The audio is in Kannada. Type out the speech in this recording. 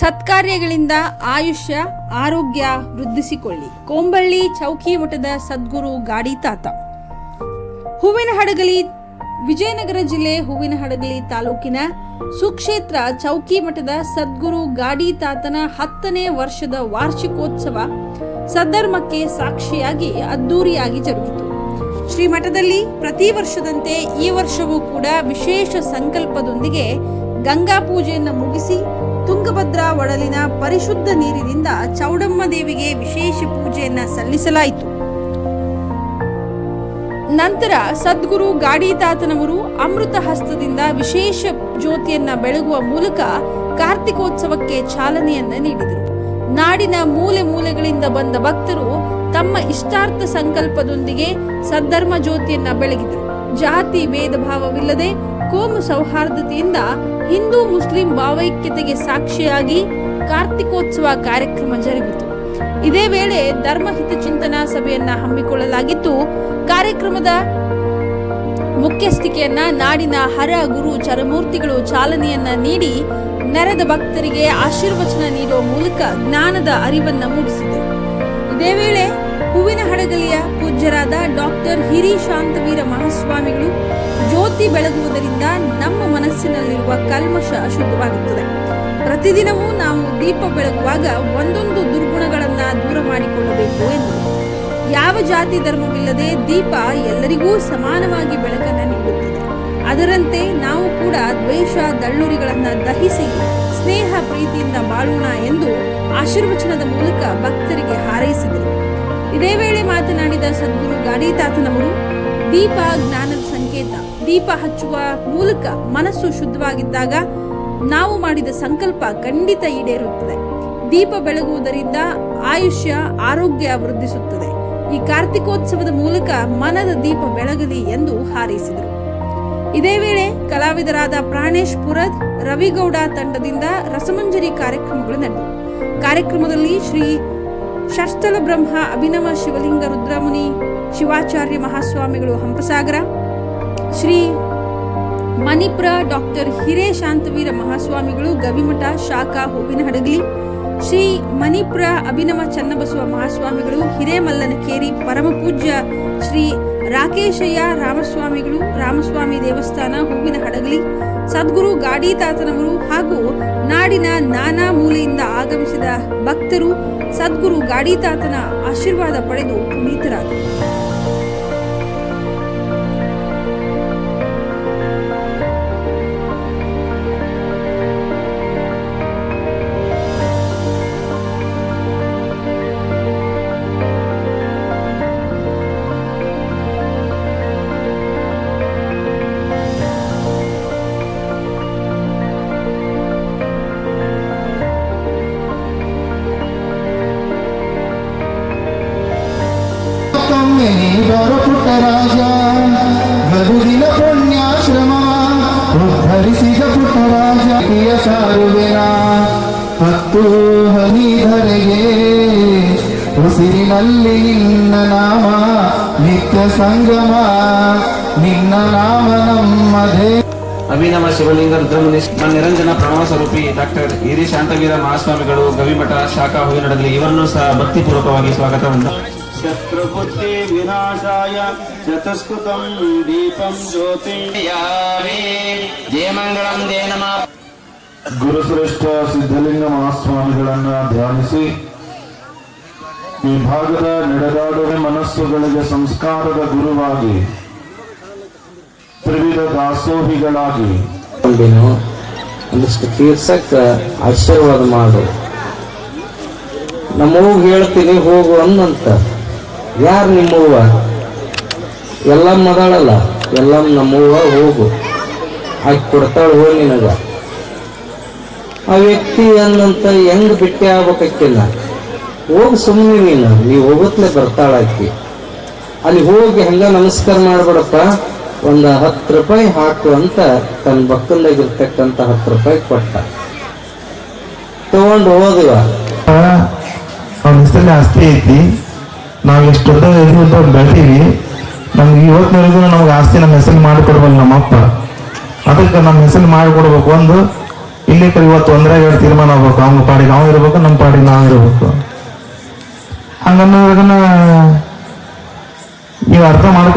ಸತ್ಕಾರ್ಯಗಳಿಂದ ಆಯುಷ್ಯ, ಆರೋಗ್ಯ ವೃದ್ಧಿಸಿಕೊಳ್ಳಿ. ಕೋಂಬಳ್ಳಿ ಚೌಕಿ ಮಠದ ಸದ್ಗುರು ಗಾಡಿ ತಾತ. ಹೂವಿನ ಹಡಗಲಿ, ವಿಜಯನಗರ ಜಿಲ್ಲೆ ಹೂವಿನ ಹಡಗಲಿ ತಾಲೂಕಿನ ಸುಕ್ಷೇತ್ರ ಚೌಕಿ ಮಠದ ಸದ್ಗುರು ಗಾಡಿ ತಾತನ ಹತ್ತನೇ ವರ್ಷದ ವಾರ್ಷಿಕೋತ್ಸವ ಸದ್ಧರ್ಮಕ್ಕೆ ಸಾಕ್ಷಿಯಾಗಿ ಅದ್ದೂರಿಯಾಗಿ ಜರುಗಿತು. ಶ್ರೀ ಮಠದಲ್ಲಿ ಪ್ರತಿ ವರ್ಷದಂತೆ ಈ ವರ್ಷವೂ ಕೂಡ ವಿಶೇಷ ಸಂಕಲ್ಪದೊಂದಿಗೆ ಗಂಗಾ ಪೂಜೆಯನ್ನು ಮುಗಿಸಿ ತುಂಗಭದ್ರಾ ಒಡಲಿನ ಪರಿಶುದ್ಧ ನೀರಿನಿಂದ ಚೌಡಮ್ಮ ದೇವಿಗೆ ವಿಶೇಷ ಪೂಜೆಯನ್ನ ಸಲ್ಲಿಸಲಾಯಿತು. ನಂತರ ಸದ್ಗುರು ಗಾಡಿತಾತನವರು ಅಮೃತ ಹಸ್ತದಿಂದ ವಿಶೇಷ ಜ್ಯೋತಿಯನ್ನ ಬೆಳಗುವ ಮೂಲಕ ಕಾರ್ತಿಕೋತ್ಸವಕ್ಕೆ ಚಾಲನೆಯನ್ನ ನೀಡಿದರು. ನಾಡಿನ ಮೂಲೆ ಮೂಲೆಗಳಿಂದ ಬಂದ ಭಕ್ತರು ತಮ್ಮ ಇಷ್ಟಾರ್ಥ ಸಂಕಲ್ಪದೊಂದಿಗೆ ಸದ್ಧರ್ಮ ಜ್ಯೋತಿಯನ್ನ ಬೆಳಗಿದರು. ಜಾತಿ, ಭೇದ ಭಾವವಿಲ್ಲದೆ ಕೋಮು ಸೌಹಾರ್ದತೆಯಿಂದ ಹಿಂದೂ ಮುಸ್ಲಿಂ ಭಾವೈಕ್ಯತೆಗೆ ಸಾಕ್ಷಿಯಾಗಿ ಕಾರ್ತಿಕೋತ್ಸವ ಕಾರ್ಯಕ್ರಮ ಜರುಗಿತು. ಇದೇ ವೇಳೆ ಧರ್ಮಹಿತ ಚಿಂತನಾ ಸಭೆಯನ್ನ ಹಮ್ಮಿಕೊಳ್ಳಲಾಗಿದ್ದು ಕಾರ್ಯಕ್ರಮದ ಮುಖ್ಯಸ್ಥಿಕೆಯನ್ನ ನಾಡಿನ ಹರ ಗುರು ಚರಮೂರ್ತಿಗಳು ಚಾಲನೆಯನ್ನ ನೀಡಿ ನೆರೆದ ಭಕ್ತರಿಗೆ ಆಶೀರ್ವಚನ ನೀಡುವ ಮೂಲಕ ಜ್ಞಾನದ ಅರಿವನ್ನ ಮೂಡಿಸಿದರು. ಇದೇ ವೇಳೆ ಹೂವಿನ ಹಡಗಲಿಯ ಪೂಜ್ಯರಾದ ಡಾಕ್ಟರ್ ಹಿರಿ ಶಾಂತವೀರ ಮಹಾಸ್ವಾಮಿಗಳು ಜ್ಯೋತಿ ಬೆಳಗುವುದರಿಂದ ನಮ್ಮ ಮನಸ್ಸಿನಲ್ಲಿರುವ ಕಲ್ಮಶ ಅಶುದ್ಧವಾಗುತ್ತದೆ. ಪ್ರತಿದಿನವೂ ನಾವು ದೀಪ ಬೆಳಗುವಾಗ ಒಂದೊಂದು ದುರ್ಗುಣಗಳನ್ನು ದೂರ ಮಾಡಿಕೊಳ್ಳಬೇಕು ಎಂದು. ಯಾವ ಜಾತಿ ಧರ್ಮವಿಲ್ಲದೆ ದೀಪ ಎಲ್ಲರಿಗೂ ಸಮಾನವಾಗಿ ಬೆಳಕನ್ನು ನೀಡುತ್ತದೆ. ಅದರಂತೆ ನಾವು ಕೂಡ ದ್ವೇಷ, ದಳ್ಳುರಿಗಳನ್ನು ದಹಿಸಿ, ಸ್ನೇಹ, ಪ್ರೀತಿಯಿಂದ ಬಾಳೋಣ ಎಂದು ಆಶೀರ್ವಚನದ ಮೂಲಕ ಭಕ್ತರಿಗೆ ಹಾರೈಸಿದರು. ಇದೇ ವೇಳೆ ಮಾತನಾಡಿದ ಸದ್ಗುರು ಗಾಡಿ ತಾತನವರು ದೀಪ ಜ್ಞಾನದ ಸಂಕೇತ. ದೀಪ ಹಚ್ಚುವ ಮೂಲಕ ಮನಸ್ಸು ಶುದ್ಧವಾಗಿದ್ದಾಗ ನಾವು ಮಾಡಿದ ಸಂಕಲ್ಪ ಖಂಡಿತ ಈಡೇರುತ್ತದೆ. ದೀಪ ಬೆಳಗುವುದರಿಂದ ಆಯುಷ್ಯ, ಆರೋಗ್ಯ ವೃದ್ಧಿಸುತ್ತದೆ. ಈ ಕಾರ್ತಿಕೋತ್ಸವದ ಮೂಲಕ ಮನದ ದೀಪ ಬೆಳಗಲಿ ಎಂದು ಹಾರೈಸಿದರು. ಇದೇ ವೇಳೆ ಕಲಾವಿದರಾದ ಪ್ರಾಣೇಶ್ ಪುರದ್, ರವಿಗೌಡ ತಂಡದಿಂದ ರಸಮಂಜರಿ ಕಾರ್ಯಕ್ರಮಗಳು ನಡೆದವು. ಕಾರ್ಯಕ್ರಮದಲ್ಲಿ ಶ್ರೀ ಶಸ್ತಲ ಬ್ರಹ್ಮ ಅಭಿನವ ಶಿವಲಿಂಗ, ರುದ್ರಮುನಿ, ಶಿವಾಚಾರ್ಯ ಮಹಾಸ್ವಾಮಿಗಳು ಹಂಪಸಾಗರ, ಶ್ರೀ ಮಣಿಪುರ ಡಾಕ್ಟರ್ ಹಿರೇ ಶಾಂತವೀರ ಮಹಾಸ್ವಾಮಿಗಳು ಗವಿಮಠ, ಶಾಖಾ, ಹೂವಿನ ಹಡಗಲಿ, ಶ್ರೀ ಮಣಿಪುರ ಅಭಿನವ ಚನ್ನಬಸವ ಮಹಾಸ್ವಾಮಿಗಳು ಹಿರೇಮಲ್ಲನಕೇರಿ, ಪರಮಪೂಜ್ಯ ಶ್ರೀ ರಾಕೇಶಯ್ಯ ರಾಮಸ್ವಾಮಿಗಳು, ರಾಮಸ್ವಾಮಿ ದೇವಸ್ಥಾನ, ಹೂವಿನ ಹಡಗಲಿ ಸದ್ಗುರು ಗಾಡಿ ತಾತನವರು ಹಾಗೂ ನಾಡಿನ ನಾನಾ ಮೂಲೆಯಿಂದ ಆಗಮಿಸಿದ ಭಕ್ತರು ಸದ್ಗುರು ಗಾಡಿ ತಾತನ ಆಶೀರ್ವಾದ ಪಡೆದು ಪುನೀತರಾದರು. ಮತ್ತೊಮ್ಮೆ ನೀಡೋರು ಪುಟ್ಟರಾಜ ಗದುಗಿನ ಪುಣ್ಯಾಶ್ರಮ, ಉದ್ಧರಿಸಿದ ಪುಟ್ಟರಾಜ ಪ್ರಿಯ ಸಾರುವೆನ ಹತ್ತು ಹನಿಧರೆಗೆ ಉಸಿರಿನಲ್ಲಿ ನಿನ್ನ ನಾಮ, ನಿತ್ಯ ಸಂಗಮ, ನಿನ್ನ ನಾಮ ನಮ್ಮದೇ. ಅಭಿನವ ಶಿವಲಿಂಗ ರುದ್ರಮುನಿ ಮ ನಿರಂಜನ ಪ್ರಣವ ಸ್ವರೂಪಿ ಡಾಕ್ಟರ್ ಹಿರಿ ಶಾಂತವೀರ ಮಹಾಸ್ವಾಮಿಗಳು ಗವಿಮಠ, ಶಾಖಾ ಹೂವಿನಡಗಲಿ ಇವರನ್ನು ಸಹ ಭಕ್ತಿಪೂರ್ವಕವಾಗಿ ಸ್ವಾಗತವನ್ನು ಶತ್ರುಬುದ್ಧಿ ವಿನಾಶಾಯ ಚತುಷ್ಕೃತಂ ದೀಪಂ ಜ್ಯೋತಿ ಜಯಮಂಗಳಂ ಜಯ ನಮಃ ಗುರುಶ್ರೇಷ್ಠ ಸಿದ್ಧಲಿಂಗ ಮಹಾಸ್ವಾಮಿಗಳನ್ನ ಧ್ಯಾನಿಸಿ ಈ ಭಾಗದ ನಡೆದಾಡುವ ಮನಸ್ಸುಗಳಿಗೆ ಸಂಸ್ಕಾರದ ಗುರುವಾಗಿ ತ್ರಿವಿಧ ದಾಸೋಹಿಗಳಾಗಿ. ಒಂದಿಷ್ಟು ತೀರ್ಸಕ್ಕ ಆಶೀರ್ವಾದ ಮಾಡು. ನಮಗೂ ಹೇಳ್ತೀನಿ ಹೋಗು ಅನ್ನಂತ. ಯಾರು ನಿಮ್ಮವ್ವ? ಎಲ್ಲ ಎಲ್ಲಮ್ಮ ನಮ್ಮವ್ವ, ಹೋಗು. ಹಾಕಿ ಕೊಡ್ತಾಳ ಹೋಗಿ ನಿನಗ. ಆ ವ್ಯಕ್ತಿ ಅನ್ನಂತ ಹೆಂಗ್ ಬಿಟ್ಟೆ ಆಗ್ಬೇಕಿಲ್ಲ. ಹೋಗಿ ಸುಮ್ಮನೆ ನೀನು, ನೀವು ಹೋಗತ್ಲೆ ಬರ್ತಾಳ ಆಕಿ. ಅಲ್ಲಿ ಹೋಗಿ ಹಂಗ ನಮಸ್ಕಾರ ಮಾಡ್ಬೇಡಪ್ಪ? ಒಂದು ಹತ್ತು ರೂಪಾಯಿ ಹಾಕು ಅಂತ ತನ್ನ ಬಕ್ಕಲ್ದಾಗಿರ್ತಕ್ಕಂಥ ಹತ್ತು ರೂಪಾಯಿ ಕೊಟ್ಟ. ತಗೊಂಡು ಹೋದಿವ ಅವ್ನ ಹೆಸರಲ್ಲಿ ಆಸ್ತಿ ಐತಿ. ನಾವು ಎಷ್ಟು ದೊಡ್ಡ ಬೆಳ್ತೀವಿ ನಮ್ಗೆ ಇವತ್ತಿನವರೆಗೂ ನಮ್ಗೆ ಆಸ್ತಿ ನಮ್ಮ ಹೆಸರು ಮಾಡಿಕೊಡ್ಬಲ್ಲ ನಮ್ಮಪ್ಪ ಅದಕ್ಕೆ ನಮ್ಮ ಹೆಸರು ಮಾಡಿಕೊಡ್ಬೇಕು. ಒಂದು, ಇಲ್ಲಿ ಇವತ್ತು ಒಂದ್ರೆ ಎರಡು ತೀರ್ಮಾನ ಆಗ್ಬೇಕು. ಅವ್ನ ಪಾಡಿಗೆ ಅವ್ನು ಇರ್ಬೇಕು, ನಮ್ಮ ಪಾಡಿಗೆ ನಾವು ಇರ್ಬೇಕು. ಹಂಗನ್ನೋದನ್ನ ನೀವು ಅರ್ಥ ಮಾಡ್ಕೊ